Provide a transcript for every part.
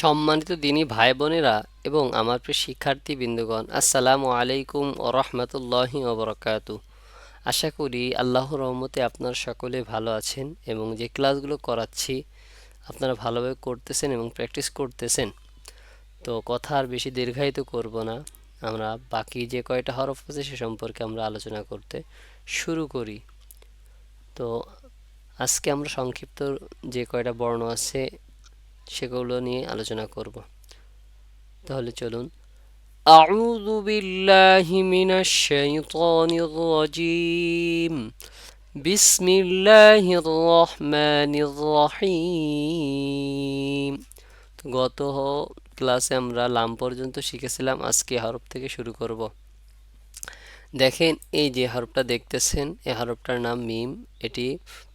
সম্মানিত দিনী ভাই বোনেরা এবং আমার প্রিয় শিক্ষার্থী বিন্দুগণ আসসালামু আলাইকুম ও রহমতুল্লাহি ওবরাকাতু আশা করি আল্লাহর রহমতে আপনার সকলে ভালো আছেন এবং যে ক্লাসগুলো করাচ্ছি, আপনারা ভালোভাবে করতেছেন এবং প্র্যাকটিস করতেছেন। তো কথা আর বেশি দীর্ঘায়িত করব না। আমরা বাকি যে কয়টা হরফ আছে সে সম্পর্কে আমরা আলোচনা করতে শুরু করি। তো আজকে আমরা সংক্ষিপ্ত যে কয়টা বর্ণ আছে সেগুলো নিয়ে আলোচনা করব তাহলে চলুন أعوذ بالله من الشيطان الرجيم بسم الله الرحمن الرحيم তো গত ক্লাসে আমরা লাম পর্যন্ত শিখেছিলাম আজকে হরফ থেকে শুরু করব দেখেন এই যে হরফটা দেখতেছেন এই হরফটার নাম মিম এটি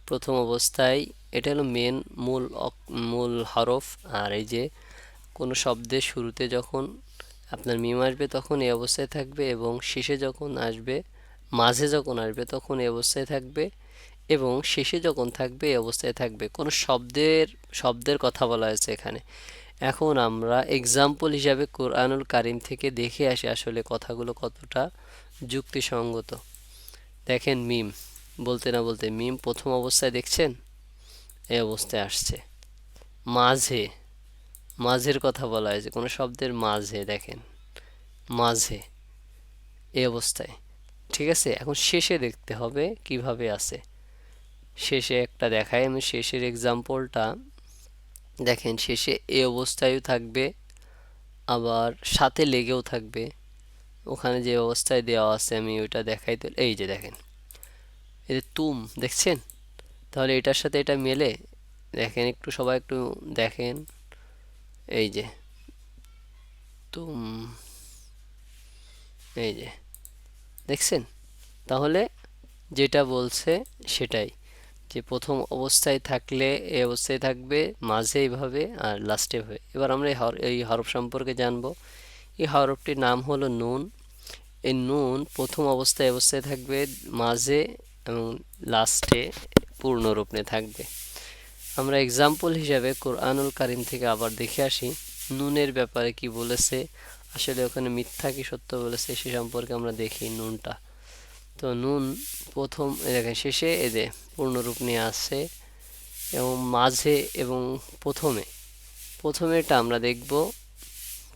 প্রথম অবস্থায় এটা হলো মেন মূল মূল হরফ। আর এই যে কোনো শব্দের শুরুতে যখন আপনার মিম আসবে তখন এই অবস্থায় থাকবে এবং শেষে যখন আসবে, মাঝে যখন আসবে তখন এই অবস্থায় থাকবে এবং শেষে যখন থাকবে এই অবস্থায় থাকবে। কোনো শব্দের শব্দের কথা বলা হয়েছে এখানে। এখন আমরা এক্সাম্পল হিসাবে কোরআনুল কারিম থেকে দেখে আসি আসলে কথাগুলো কতটা যুক্তিসঙ্গত। দেখেন মিম বলতে না বলতে মিম প্রথম অবস্থায় দেখছেন? এই অবস্থায় আসছে। মাঝে, মাঝের কথা বলা হয়েছে। কোনো শব্দের মাঝে, দেখেন। মাঝে, এই অবস্থায়। ঠিক আছে? এখন শেষে দেখতে হবে কীভাবে আছে। শেষে একটা দেখাই। আমি শেষের এক্সাম্পলটা দেখেন, শেষে এই অবস্থায়ও থাকবে, আবার সাথে লেগেও থাকবে। ওখানে যে অবস্থায় দেওয়া আছে, আমি ওইটা দেখাই তো এই যে দেখেন। এই তুম, দেখছেন? তাহলে এটার সাথে এটা মেলে, দেখেন একটু সবাই একটু দেখেন। এই যে, তুম, এই যে, দেখছেন? তাহলে যেটা বলছে সেটাই, যে প্রথম অবস্থায় থাকলে এই অবস্থায় থাকবে, মাঝে এইভাবে আর লাস্টে ভাবে এবার আমরা এই হরফ সম্পর্কে জানব। এই হরফটির নাম হলো নুন। এই নুন প্রথম অবস্থায় অবস্থায় থাকবে, মাঝে এবং লাস্টে পূর্ণরূপ থাকবে। আমরা এক্সাম্পল হিসাবে কোরআনুল কারিম থেকে আবার দেখে আসি, নুনের ব্যাপারে কি বলেছে, আসলে ওখানে মিথ্যা কি সত্য বলেছে, সে সম্পর্কে আমরা দেখি নুনটা। তো নুন প্রথম দেখেন, শেষে এদে পূর্ণরূপ নিয়ে আসছে এবং মাঝে এবং প্রথমে। প্রথমেটা আমরা দেখব।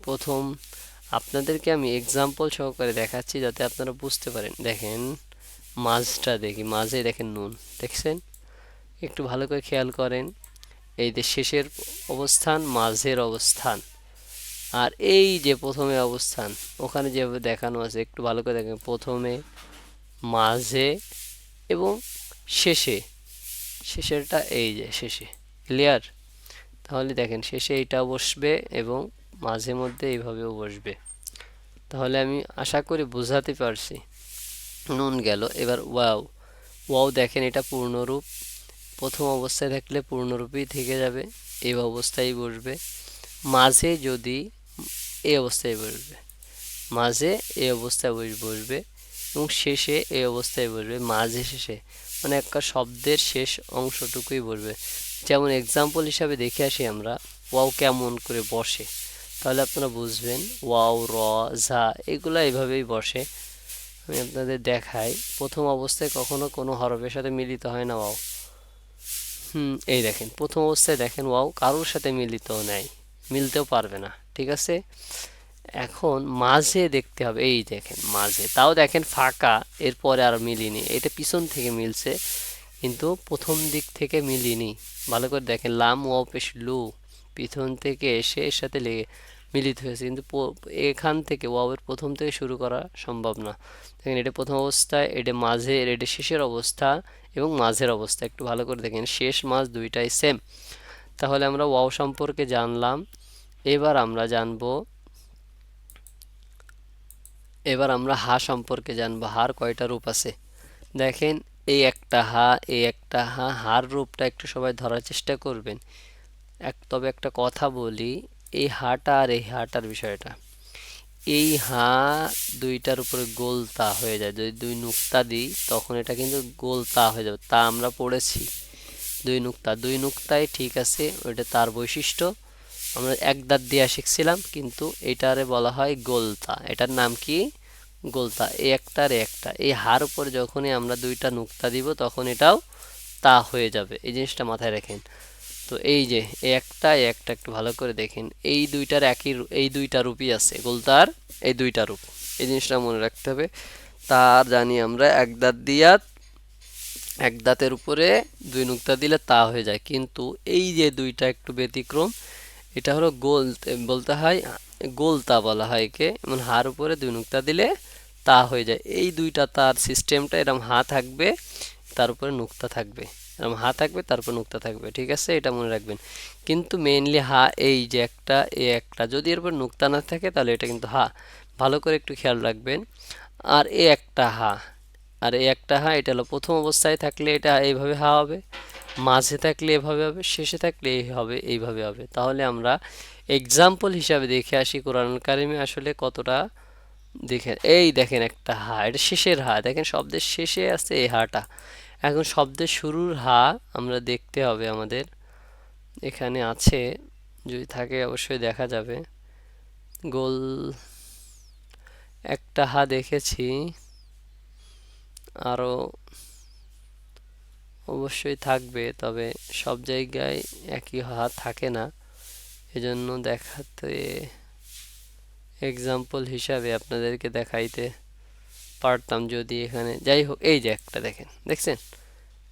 প্রথম, আপনাদেরকে আমি এক্সাম্পল সহকারে দেখাচ্ছি যাতে আপনারা বুঝতে পারেন। দেখেন মাঝটা দেখি মাঝে দেখেন নুন, দেখছেন? একটু ভালো করে খেয়াল করেন, এই যে শেষের অবস্থান, মাঝের অবস্থান। আর এই যে প্রথমে অবস্থান, ওখানে যেভাবে দেখানো আছে, একটু ভালো করে দেখেন, প্রথমে, মাঝে এবং শেষে। শেষেরটা এই যে, শেষে ক্লিয়ার তাহলে দেখেন, শেষে এইটা বসবে এবং মাঝে মধ্যে এইভাবেও বসবে। তাহলে আমি আশা করি বোঝাতে পারছি। নুন গেল। এবার ওয়াও। ওয়াও দেখেন এটা পূর্ণরূপ। প্রথম অবস্থায় থাকলে পূর্ণরূপেই থেকে যাবে। এই অবস্থায় বসবে। মাঝে যদি এই অবস্থায় বসবে। মাঝে এই অবস্থায় বসবে এবং শেষে এই অবস্থায় বসবে। মাঝে শেষে। মানে একটা শব্দের শেষ অংশটুকুই বসবে। যেমন এক্সাম্পল হিসাবে দেখে আসি আমরা, ওয়াও কেমন করে বসে। তাহলে আপনারা বুঝবেন, ওয়াও, র, ঝা, এগুলো এইভাবেই বসে। আমি আপনাদের দেখাই। প্রথম অবস্থায় কখনো কোনো হরফের সাথে মিলিত হয় না, ওয়াও। হুম, এই দেখেন, প্রথম অবস্থায় দেখেন, ওয়াও, কারোর সাথে মিলিত নেয় মিলতেও পারবে না, ঠিক আছে? এখন মাঝে দেখতে হবে, এই দেখেন, মাঝে, তাও দেখেন ফাঁকা, এরপরে আর মিলিনি, এটা পিছন থেকে মিলছে, কিন্তু প্রথম দিক থেকে মিলিনি, ভালো করে দেখেন, লাম, ওয়াও, পেশ, লু, পিছন থেকে এসে এর সাথে লেগে মিলিত হয়েছে। কিন্তু এখান থেকে ওয়াওয়ের প্রথম থেকে শুরু করা সম্ভব না। দেখেন, এটা প্রথম অবস্থায় এটা মাঝে, এটা শেষের অবস্থা এবং মাঝের অবস্থা। একটু ভালো করে দেখেন, শেষ, মাঝ দুইটাই সেম তাহলে আমরা ওয়াও সম্পর্কে জানলাম। এবার আমরা জানব, এবার আমরা হা সম্পর্কে জানব। হার কয়টা রূপ আছে? দেখেন এই একটা হা এই একটা হা। হার রূপটা একটু সবাই ধরার চেষ্টা করবেন। এক, তবে একটা কথা বলি এই হাটা আর এই হাটার বিষয়টা। এই হা দুইটার উপরে গোল তা হয়ে যায়। যদি দুই নুক্তা দিই, তখন এটা কিন্তু গোল তা হয়ে যাবে। তা আমরা পড়েছি। দুই নুক্তা। দুই নুক্তায় ঠিক আছে, ওইটা তার বৈশিষ্ট্য। আমরা এক দাঁত দিয়া শিখছিলাম, কিন্তু এটারে বলা হয় গোলতা এটার নাম কি? গোলতা এই একটা আর একটা। এই হার উপর যখনই আমরা দুইটা নুক্তা দিব, তখন এটাও তা হয়ে যাবে। এই জিনিসটা মাথায় রাখেন। তো এই যে একটা একটা একটু ভালো করে দেখেন। এই দুইটার একই এই দুইটা রূপই আছে। গোলতার এই দুইটা রূপ। এই জিনিসটা মনে রাখতে হবে। তার জানি আমরা এক দাঁত দিয়া, এক দাঁতের উপরে দুই নুক্তা দিলে তা হয়ে যায়। কিন্তু এই যে দুইটা একটু ব্যতিক্রম, এটা হলো গোল, বলতে হয় গোলতা বলা হয় একে। এমন হার উপরে দুই নুক্তা দিলে তা হয়ে যায়। এই দুইটা তার সিস্টেমটা এরকম হা থাকবে, তার উপরে নুক্তা থাকবে। এরকম হা থাকবে, তারপর নুক্তা থাকবে, ঠিক আছে? এটা মনে রাখবেন। কিন্তু মেইনলি হা, এই যে একটা এ একটা, যদি এর উপর নুক্তা না থাকে, তাহলে এটা কিন্তু হা। ভালো করে একটু খেয়াল রাখবেন। আর এ একটা হা, আর এই একটা হা, এটা হলো প্রথম অবস্থায় থাকলে এটা এইভাবে হা হবে, মাঝে থাকলে এভাবে হবে, শেষে থাকলে এই হবে, এইভাবে হবে। তাহলে আমরা এক্সাম্পল হিসাবে দেখে আসি কোরআন কারিমে আসলে কতটা দেখেন। এই দেখেন একটা হা, এটা শেষের হা, দেখেন শব্দের শেষে আছে এই হাটা। এখন শব্দের শুরুর হা আমরা দেখতে হবে আমাদের। এখানে আছে, যদি থাকে অবশ্যই দেখা যাবে। গোল, একটা হা দেখেছি। আরও অবশ্যই থাকবে, তবে সব জায়গায় একই হা থাকে না। এজন্য দেখাতে এক্সাম্পল হিসাবে আপনাদেরকে দেখাইতে পারতাম যদি এখানে। যাই হোক, এই যে একটা দেখেন, দেখছেন?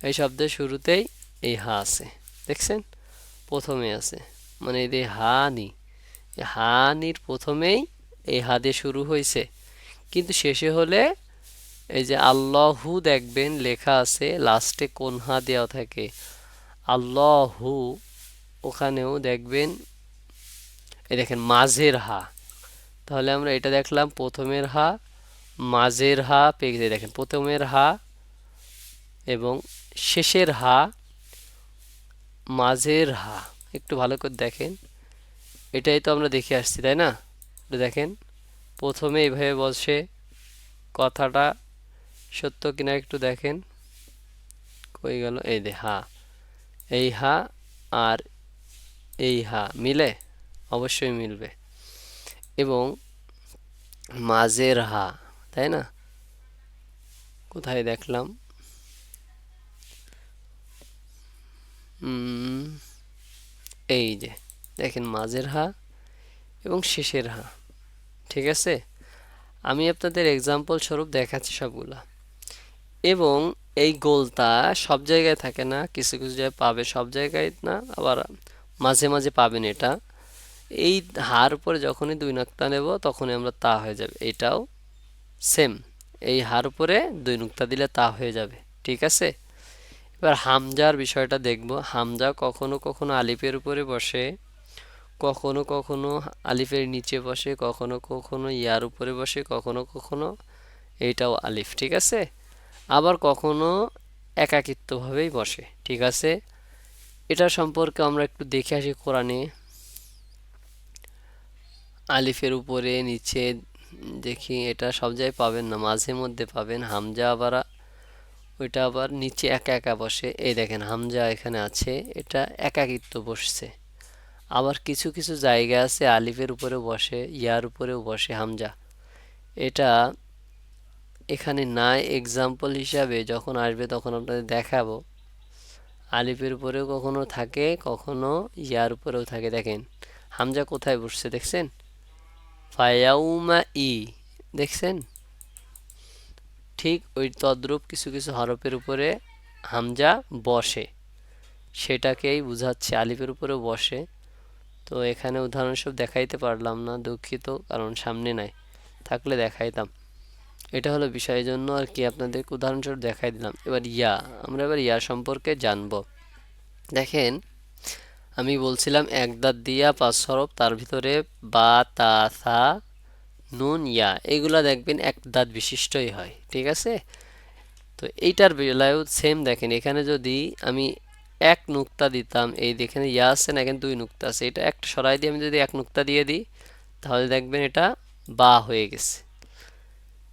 এই শব্দের শুরুতেই এই হা আছে, দেখছেন? প্রথমে আছে মানে এই যে হানি, এই হানির প্রথমেই এই হা দিয়ে শুরু হয়েছে। কিন্তু শেষে হলে এই যে আল্লাহু দেখবেন, লেখা আছে, লাস্টে কোন হা দেওয়া থাকে? আল্লাহু, ওখানেও দেখবেন, এই দেখেন, মাঝের হা। তাহলে আমরা এটা দেখলাম, প্রথমের হা মাঝের হা পেয়ে দেখেন, প্রথমের হা এবং শেষের হা, মাঝের হা, একটু ভালো করে দেখেন। এটাই তো আমরা দেখে আসছি, তাই না? দেখেন, প্রথমে এইভাবে বসে কথাটা সত্য কিনা একটু দেখেন। কই গেল? এই দে হা, এই হা আর এই হা, মিলে? অবশ্যই মিলবে। এবং মাঝের হা তাই না? কোথায় দেখলাম? এই যে, দেখেন মাঝের হা এবং শেষের হা, ঠিক আছে? আমি আপনাদের এক্সাম্পল স্বরূপ দেখাচ্ছি সবগুলা। এবং এই গোলটা সব জায়গায় থাকে না, কিছু কিছু জায়গায় পাবে সব জায়গায় না, আবার মাঝে মাঝে পাবেন এটা। এই হার উপরে যখনই দুই নুক্তা নেব, তখনই আমরা তা হয়ে যাবে। এটাও সেম, এই হার উপরে দুই নুক্তা দিলে তা হয়ে যাবে, ঠিক আছে? এবার হামজার বিষয়টা দেখব। হামজা কখনো কখনো আলিফের উপরে বসে, কখনো কখনো আলিফের নিচে বসে, কখনো কখনো ইয়ার উপরে বসে, কখনো কখনো এইটাও আলিফ, ঠিক আছে? আবার কখনো একাকিত্বভাবেই বসে, ঠিক আছে? এটা সম্পর্কে আমরা একটু দেখে আসি কোরআনে। আলিফের উপরে, নিচে দেখি এটা সব জায়গায় পাবেন না, মাঝে মধ্যে পাবেন। হামজা আবার ওইটা আবার নিচে একা একা বসে। এই দেখেন, হামজা এখানে আছে, এটা একাকিত্ব বসছে। আবার কিছু কিছু জায়গা আছে, আলিফের উপরেও বসে, ইয়ার উপরেও বসে হামজা। এটা এখানে নাই এক্সাম্পল হিসাবে যখন আসবে তখন আপনাদের দেখাবো। আলিফের উপরেও কখনো থাকে, কখনো ইয়ার উপরেও থাকে। দেখেন, হামজা কোথায় বসছে, দেখছেন? ফায়াউমা ই দেখছেন? ঠিক ওই তদ্রূপ কিছু কিছু হরফের উপরে হামজা বসে। সেটাকেই বুঝাচ্ছে, আলিফের উপরে বসে। তো এখানে উদাহরণস্বরূপ দেখাইতে পারলাম না, দুঃখিত, কারণ সামনে নাই। থাকলে দেখাইতাম। এটা হলো বিষয়ের জন্য আর কি আপনাদেরকে উদাহরণস্বরূপ দেখাই দিলাম। এবার ইয়া, আমরা এবার ইয়া সম্পর্কে জানব। দেখেন আমি বলছিলাম এক দাঁত দিয়া পাঁচ সরব, তার ভিতরে বা, তা, সা, নুন, ইয়া এগুলা দেখবেন এক দাঁত বিশিষ্টই হয়, ঠিক আছে? তো এইটার বেলায়ও সেম দেখেন, এখানে যদি আমি এক নুক্তা দিতাম, এই এখানে ইয়া আছে না, এখানে দুই নুক্তা আছে, এটা একটা সরাই দিয়ে আমি যদি এক নুক্তা দিয়ে দিই, তাহলে দেখবেন এটা বা হয়ে গেছে।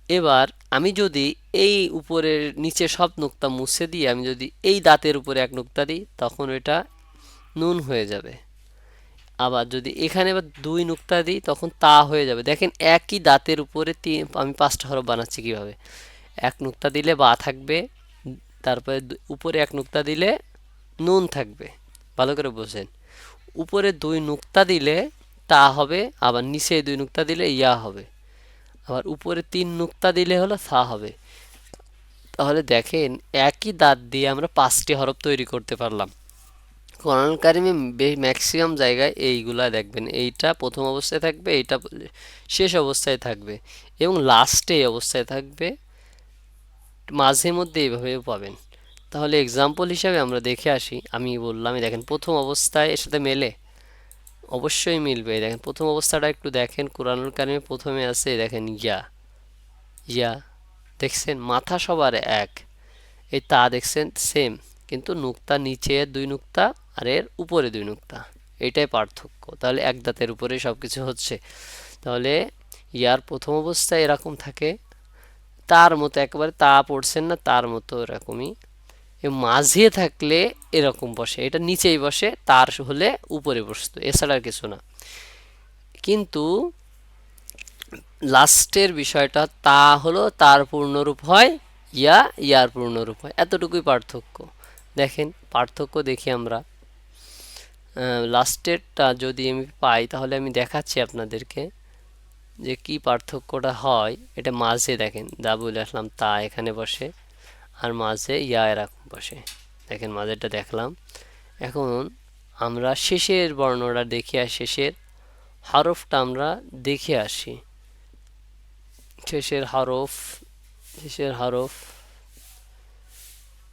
এবার আমি যদি এই উপরের নিচে সব নুক্তা মুছে দিয়ে আমি যদি এই দাঁতের উপরে এক নুক্তা দিই, তখন এটা নুন হয়ে যাবে। আবার যদি এখানে আবার দুই নুক্তা দিই, তখন তা হয়ে যাবে। দেখেন একই দাঁতের উপরে তিন আমি পাঁচটা হরফ বানাচ্ছি কীভাবে? এক নুক্তা দিলে বা থাকবে, তারপরে উপরে এক নুক্তা দিলে নুন থাকবে। ভালো করে বোঝেন। উপরে দুই নুক্তা দিলে তা হবে, আবার নিচে দুই নুক্তা দিলে ইয়া হবে। আবার উপরে তিন নুক্তা দিলে হলো সা হবে। তাহলে দেখেন একই দাঁত দিয়ে আমরা পাঁচটি হরফ তৈরি করতে পারলাম। কোরআন কারিমে ম্যাক্সিমাম জায়গায় এইগুলা দেখবেন। এইটা প্রথম অবস্থায় থাকবে, এইটা শেষ অবস্থায় থাকবে এবং লাস্টে অবস্থায় থাকবে। মাঝে মধ্যে এইভাবেও পাবেন। তাহলে এক্সাম্পল হিসাবে আমরা দেখে আসি। আমি বললাম দেখেন প্রথম অবস্থায় এর সাথে মেলে। অবশ্যই মিলবে। দেখেন প্রথম অবস্থাটা একটু দেখেন। কোরআনুল কারিমে প্রথমে আছে দেখেন, ইয়া। ইয়া, দেখছেন? মাথা সবার এক। এই তা দেখছেন সেম কিন্তু নুক্তা নিচে দুই নুক্তা আর এর উপরে দুই নুক্তা। এটাই পার্থক্য। তাহলে এক দাঁতের উপরে সব কিছু হচ্ছে। তাহলে ইয়ার প্রথম অবস্থায় এরকম থাকে। তার মতো একেবারে তা পড়ছেন না, তার মতো এরকমই। মাঝে থাকলে এরকম বসে। এটা নিচেই বসে, তার হলে উপরে বসতো। এছাড়া আর কিছু না। কিন্তু লাস্টের বিষয়টা তা হলো তার পূর্ণরূপ হয়, ইয়া ইয়ার পূর্ণরূপ হয়। এতটুকুই পার্থক্য। দেখেন, পার্থক্য দেখি আমরা। লাস্টেরটা যদি আমি পাই, তাহলে আমি দেখাচ্ছি আপনাদেরকে যে কি পার্থক্যটা হয়। এটা মাঝে দেখেন দা বলে আসলাম, তা এখানে বসে, আর মাঝে ইয়া এরকম বসে। দেখেন, মাঝেরটা দেখলাম। এখন আমরা শেষের বর্ণটা দেখে আসি শেষের হরফটা আমরা দেখে আসি। শেষের হরফ শেষের হরফ।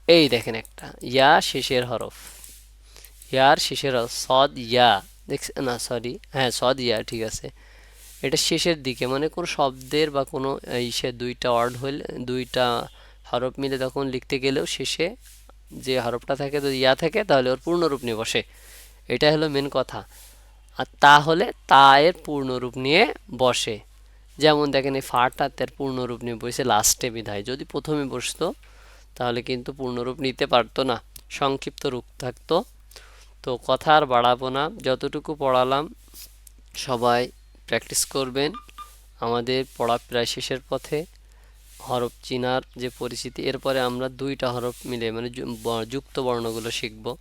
এই দেখেন একটা, ইয়া শেষের হরফ, ইয়ার শেষের সদ, ইয়া দেখছেন না, সরি হ্যাঁ সদ, ইয়া, ঠিক আছে। এটা শেষের দিকে মানে কোনো শব্দের বা কোনো ইসে দুইটা ওয়ার্ড হইলে, দুইটা হরফ মিলে তখন লিখতে গেলেও শেষে যে হরফটা থাকে, যদি ইয়া থাকে, তাহলে ওর পূর্ণরূপ নিয়ে বসে। এটা হলো মেন কথা। আর তা হলে তা এর পূর্ণরূপ নিয়ে বসে। যেমন দেখেন এই ফাটা তার পূর্ণরূপ নিয়ে বসে লাস্টে বিধায়। যদি প্রথমে বসতো তাহলে কিন্তু পূর্ণরূপ নিতে পারতো না। সংক্ষিপ্ত রূপ থাকতো। তো কথা আর বাড়াবো না। যতটুকু পড়ালাম, সবাই প্র্যাকটিস করবেন। আমাদের পড়া প্রায় শেষের পথে। হরফ চিনার যে পরিচিতি, এরপরে আমরা দুইটা হরফ মিলে মানে যুক্ত বর্ণগুলো শিখব।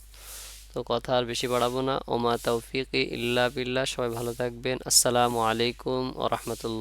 তো কথা আর বেশি বাড়াবো না। ওমা তৌফিক ইল্লা বিল্লাহ। সবাই ভালো থাকবেন। আসসালামু আলাইকুম ও রহমতুল্লাহ।